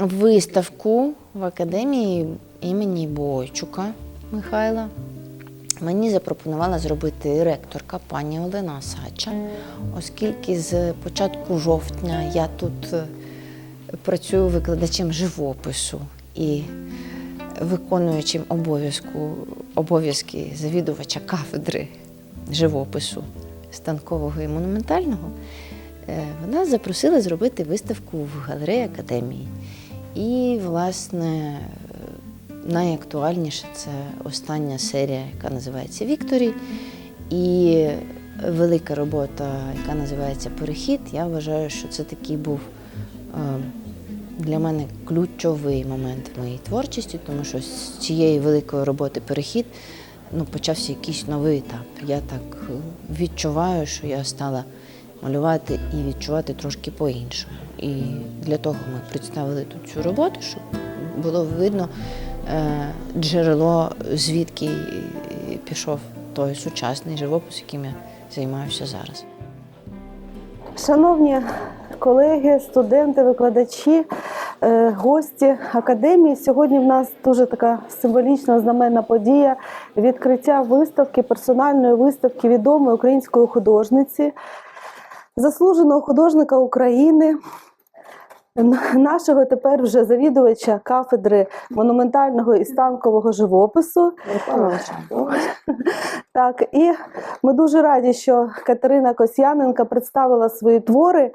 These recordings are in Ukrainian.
виставку в академії імені Бойчука Михайла. Мені запропонувала зробити ректорка пані Олена Сача, оскільки з початку жовтня я тут е, працюю викладачем живопису і виконуючим обов'язку обов'язки завідувача кафедри живопису станкового і монументального. Е, Вона запросила зробити виставку в галереї академії. І, власне, найактуальніше це остання серія, яка називається Вікторі. І велика робота, яка називається Перехід. Я вважаю, що це такий був е, для мене ключовий момент в моїй творчості, тому що з цієї великої роботи перехід ну, почався якийсь новий етап. Я так е, відчуваю, що я стала малювати і відчувати трошки по-іншому. І для того ми представили тут цю роботу, щоб було видно е, джерело, звідки пішов той сучасний живопис, яким я займаюся зараз. Шановні колеги, студенти, викладачі, е, гості академії. Сьогодні в нас дуже така символічна знаменна подія відкриття виставки, персональної виставки відомої української художниці, заслуженого художника України. Нашого тепер вже завідувача кафедри монументального і станкового живопису. Так, і ми дуже раді, що Катерина Косяненка представила свої твори.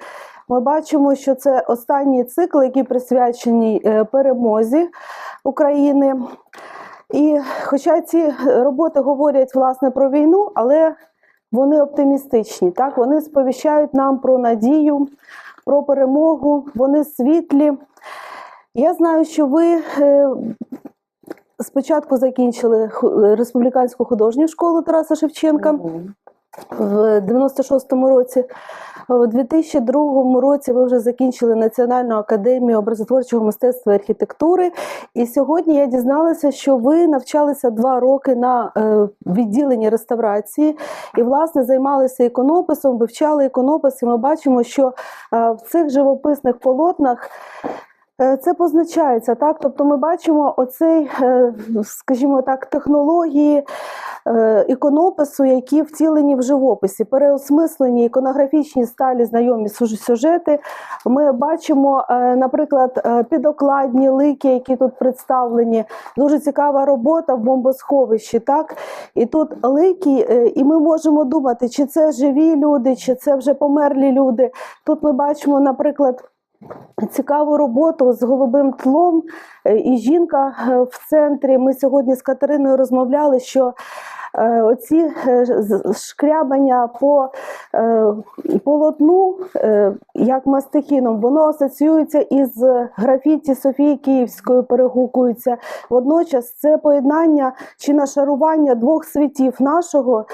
Ми бачимо, що це останній цикл, який присвячений е, перемозі України. І хоча ці роботи говорять власне про війну, але вони оптимістичні. Так? Вони сповіщають нам про надію, про перемогу, вони світлі. Я знаю, що ви е, спочатку закінчили республіканську художню школу Тараса Шевченка в 96-му році. У 2002 році ви вже закінчили Національну академію образотворчого мистецтва і архітектури. І сьогодні я дізналася, що ви навчалися два роки на е, відділенні реставрації і, власне, займалися іконописом, вивчали іконопис. І ми бачимо, що е, в цих живописних полотнах Е, Це позначається, так? Тобто ми бачимо оцей, скажімо так, технології іконопису, які втілені в живописі, переосмислені іконографічні сталі знайомі сюж- сюжети. Ми бачимо, е, наприклад, е, підокладні лики, які тут представлені. Дуже цікава робота в бомбосховищі. Так? І тут лики, е, і ми можемо думати, чи це живі люди, чи це вже померлі люди. Тут ми бачимо, наприклад. Цікаву роботу з голубим тлом е, і жінка е, в центрі. Ми сьогодні з Катериною розмовляли, що е, оці шкрябання по полотну, як мастихіном, воно асоціюється із графіті Софії Київської, перегукується. Водночас це поєднання чи нашарування двох світів нашого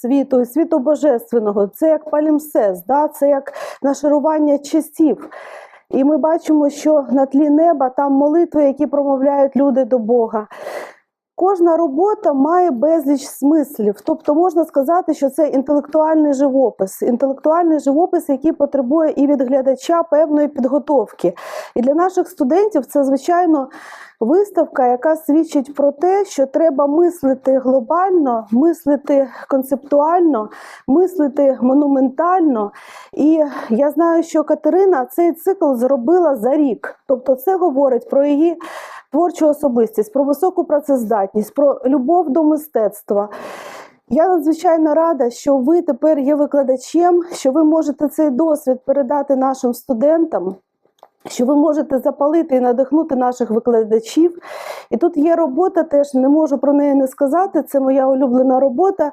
світу і світу божественного. Це як палімсес, да? це як нашарування часів. І ми бачимо, що на тлі неба там молитви, які промовляють люди до Бога. Кожна робота має безліч смислів. Тобто можна сказати, що це інтелектуальний живопис, інтелектуальний живопис, який потребує і від глядача певної підготовки. І для наших студентів це, звичайно, виставка, яка свідчить про те, що треба мислити глобально, мислити концептуально, мислити монументально. І я знаю, що Катерина цей цикл зробила за рік. Тобто, це говорить про її творчу особистість, про високу працездатність, про любов до мистецтва. Я надзвичайно рада, що ви тепер є викладачем, що ви можете цей досвід передати нашим студентам. Що ви можете запалити і надихнути наших викладачів. І тут є робота, теж не можу про неї не сказати. Це моя улюблена робота.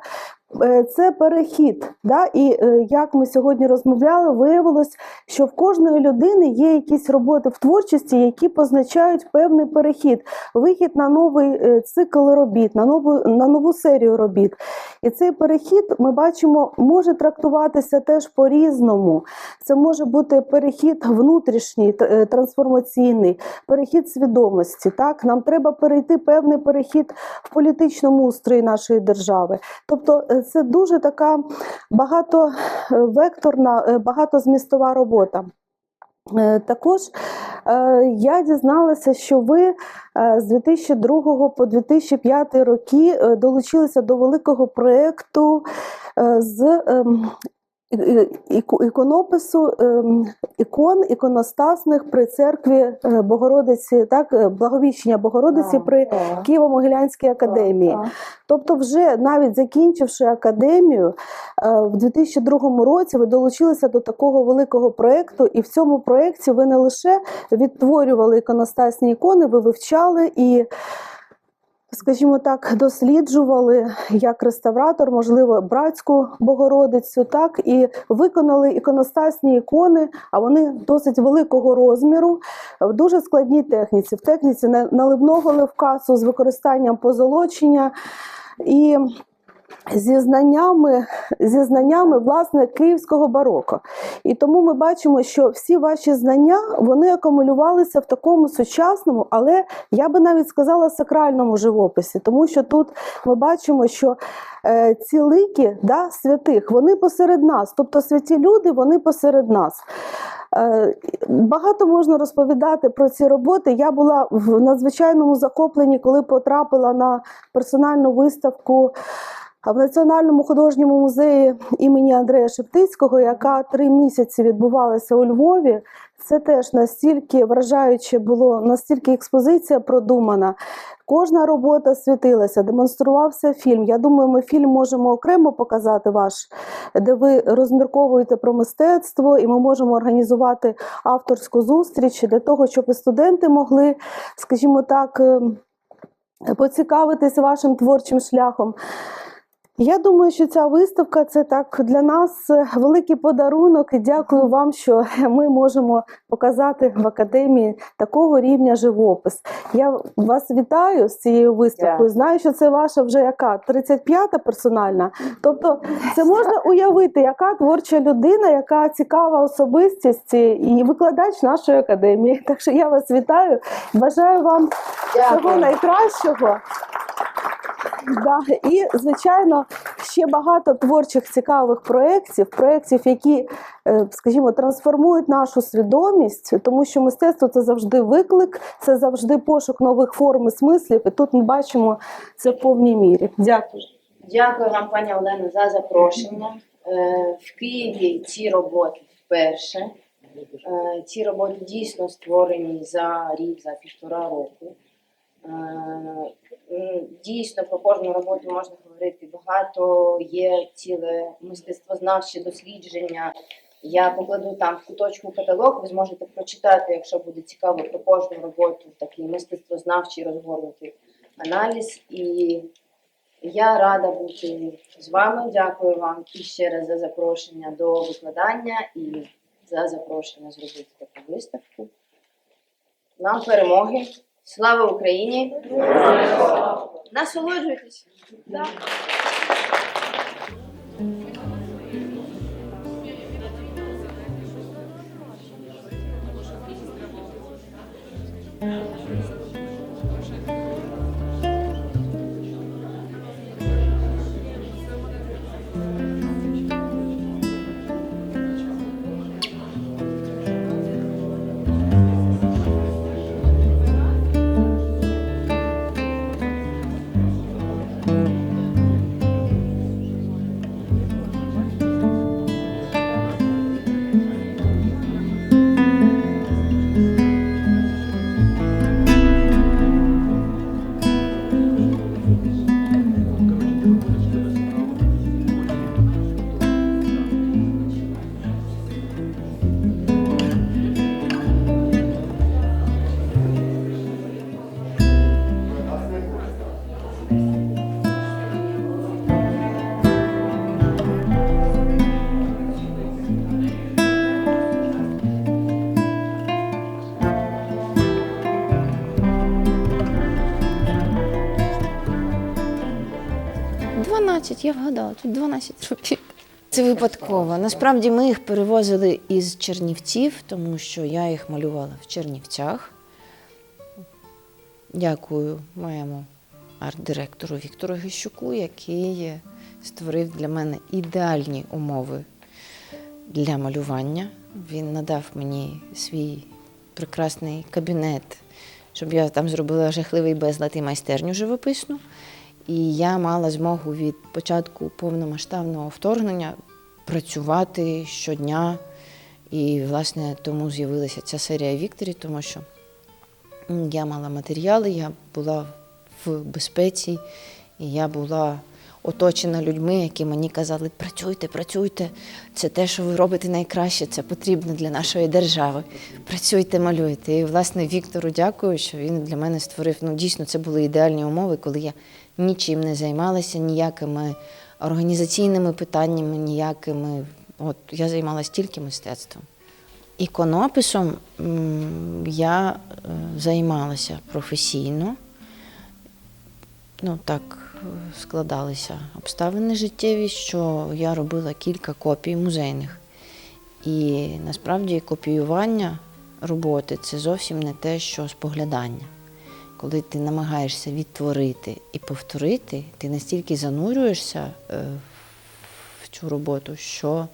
Е, Це перехід. Да? І е, як ми сьогодні розмовляли, виявилось, що в кожної людини є якісь роботи в творчості, які позначають певний перехід, вихід на новий е, цикл робіт, на нову, на нову серію робіт. І цей перехід ми бачимо, може трактуватися теж по-різному. Це може бути перехід внутрішній, трансформаційний, перехід свідомості. Так? Нам треба перейти певний перехід в політичному устрої нашої держави. Тобто це дуже така багатовекторна, е, багатозмістова робота. Е, Також Е, Я дізналася, що ви е, з 2002 по 2005 роки е, долучилися до великого проєкту е, з ем, іконопису ем, ікон іконостасних при церкві е, Богородиці, так, е, Благовіщення Богородиці при Києво-Могилянській академії. Тобто, вже навіть закінчивши академію, е, в 2002 році ви долучилися до такого великого проєкту, і в цьому проєкті ви не лише відтворювали іконостасні ікони, ви вивчали і. Скажімо так, досліджували як реставратор, можливо, братську Богородицю, так і виконали іконостасні ікони, а вони досить великого розміру, в дуже складній техніці, в техніці на- наливного левкасу з використанням позолочення. І зі знаннями, зі знаннями власне київського бароко. І тому ми бачимо, що всі ваші знання вони акумулювалися в такому сучасному, але я би навіть сказала сакральному живописі, тому що тут ми бачимо, що е, ці лики да, святих вони посеред нас, тобто святі люди вони посеред нас. Е, Багато можна розповідати про ці роботи. Я була в надзвичайному захопленні, коли потрапила на персональну виставку в Національному художньому музеї імені Андрея Шептицького, яка три місяці відбувалася у Львові. Це теж настільки вражаюче було, настільки експозиція продумана. Кожна робота світилася, демонструвався фільм. Я думаю, ми фільм можемо окремо показати ваш, де ви розмірковуєте про мистецтво, і ми можемо організувати авторську зустріч для того, щоб і студенти могли, скажімо так, ем, поцікавитись вашим творчим шляхом. Я думаю, що ця виставка це так для нас великий подарунок. І дякую вам, що ми можемо показати в академії такого рівня живопис. Я вас вітаю з цією виставкою. Знаю, що це ваша вже яка 35-та персональна. Тобто, це можна уявити, яка творча людина, яка цікава особистість і викладач нашої академії. Так що я вас вітаю. Бажаю вам всього найкращого. Да. І, звичайно, ще багато творчих цікавих проєктів, проєктів, які, е, скажімо, трансформують нашу свідомість, тому що мистецтво це завжди виклик, це завжди пошук нових форм і смислів. І тут ми бачимо це в повній мірі. Дякую. Дякую вам, пані Олено, за запрошення. Е, В Києві ці роботи вперше. Е, Ці роботи дійсно створені за рік, за півтора року. Дійсно, про кожну роботу можна говорити багато. Є ціле мистецтвознавче дослідження. Я покладу там в куточку каталог, ви зможете прочитати, якщо буде цікаво про кожну роботу, такий мистецтвознавчий розгорнутий аналіз. І я рада бути з вами. Дякую вам і ще раз за запрошення до викладання і за запрошення зробити таку виставку. Нам перемоги. Слава Україні! Насолоджуйтесь! Да. Дванадцять, я вгадала, тут 12 років. Це випадково. Насправді ми їх перевозили із Чернівців, тому що я їх малювала в Чернівцях. Дякую моєму арт-директору Віктору Гищуку, який створив для мене ідеальні умови для малювання. Він надав мені свій прекрасний кабінет, щоб я там зробила жахливий безлад і майстерню живописну. І я мала змогу від початку повномасштабного вторгнення працювати щодня. І, власне, тому з'явилася ця серія Вікторі, тому що я мала матеріали, я була в безпеці, і я була оточена людьми, які мені казали, працюйте, працюйте, це те, що ви робите найкраще, це потрібно для нашої держави. Працюйте, малюйте. І, власне, Віктору дякую, що він для мене створив. Ну, дійсно, це були ідеальні умови, коли я нічим не займалася, ніякими організаційними питаннями, ніякими. От я займалася тільки мистецтвом. Іконописом я е, займалася професійно. Ну, так складалися обставини життєві, що я робила кілька копій музейних. І насправді копіювання роботи це зовсім не те, що споглядання. Коли ти намагаєшся відтворити і повторити, ти настільки занурюєшся е, в цю роботу, що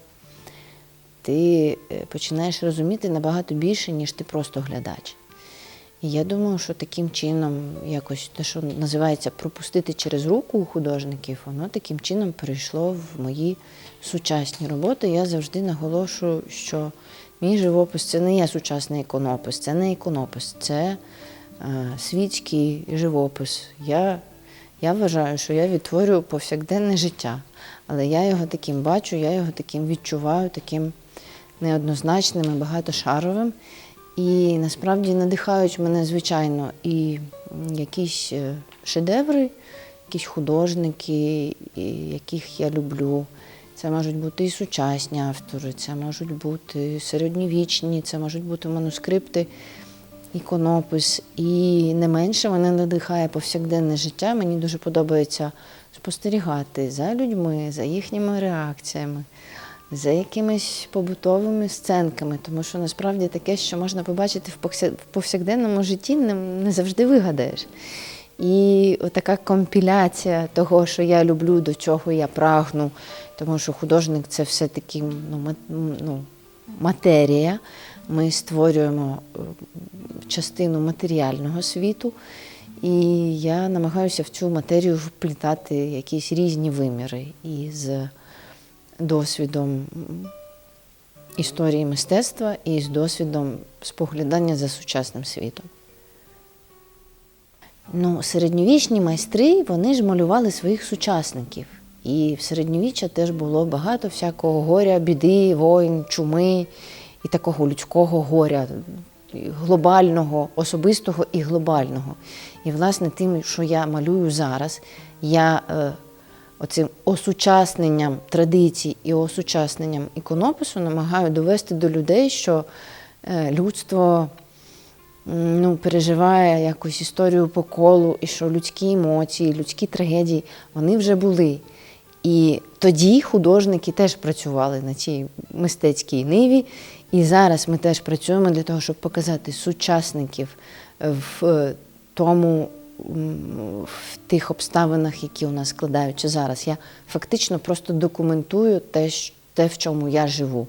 ти е, починаєш розуміти набагато більше, ніж ти просто глядач. І я думаю, що таким чином, якось те, що називається пропустити через руку у художників, воно таким чином перейшло в мої сучасні роботи. Я завжди наголошую, що мій живопис це не є сучасний іконопис, це не іконопис, це е, світський живопис. Я, я вважаю, що я відтворюю повсякденне життя, але я його таким бачу, я його таким відчуваю, таким неоднозначним і багатошаровим. І насправді надихають мене, звичайно, і якісь е, шедеври, якісь художники, яких я люблю. Це можуть бути і сучасні автори, це можуть бути середньовічні, це можуть бути манускрипти, іконопис. І не менше мене надихає повсякденне життя. Мені дуже подобається спостерігати за людьми, за їхніми реакціями за якимись побутовими сценками, тому що насправді таке, що можна побачити в повсякденному житті, не, завжди вигадаєш. І така компіляція того, що я люблю, до чого я прагну, тому що художник це все-таки ну, ма- ну, матерія. Ми створюємо е, частину матеріального світу, і я намагаюся в цю матерію вплітати якісь різні виміри із досвідом історії мистецтва і з досвідом споглядання за сучасним світом. Ну, середньовічні майстри вони ж малювали своїх сучасників. І в середньовіччя теж було багато всякого горя, біди, воїн, чуми і такого людського горя, глобального, особистого і глобального. І, власне, тим, що я малюю зараз, я е, оцим осучасненням традицій і осучасненням іконопису намагаю довести до людей, що е, людство ну, переживає якусь історію по колу, і що людські емоції, людські трагедії вони вже були. І тоді художники теж працювали на цій мистецькій ниві. І зараз ми теж працюємо для того, щоб показати сучасників в е, тому, в тих обставинах, які у нас складаються зараз. Я фактично просто документую те, те в чому я живу.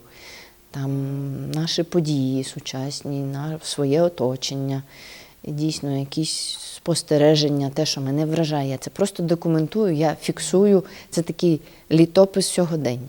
Там наші події сучасні, своє оточення, дійсно якісь спостереження, те, що мене вражає. Я це просто документую, я фіксую. Це такий літопис сьогодення.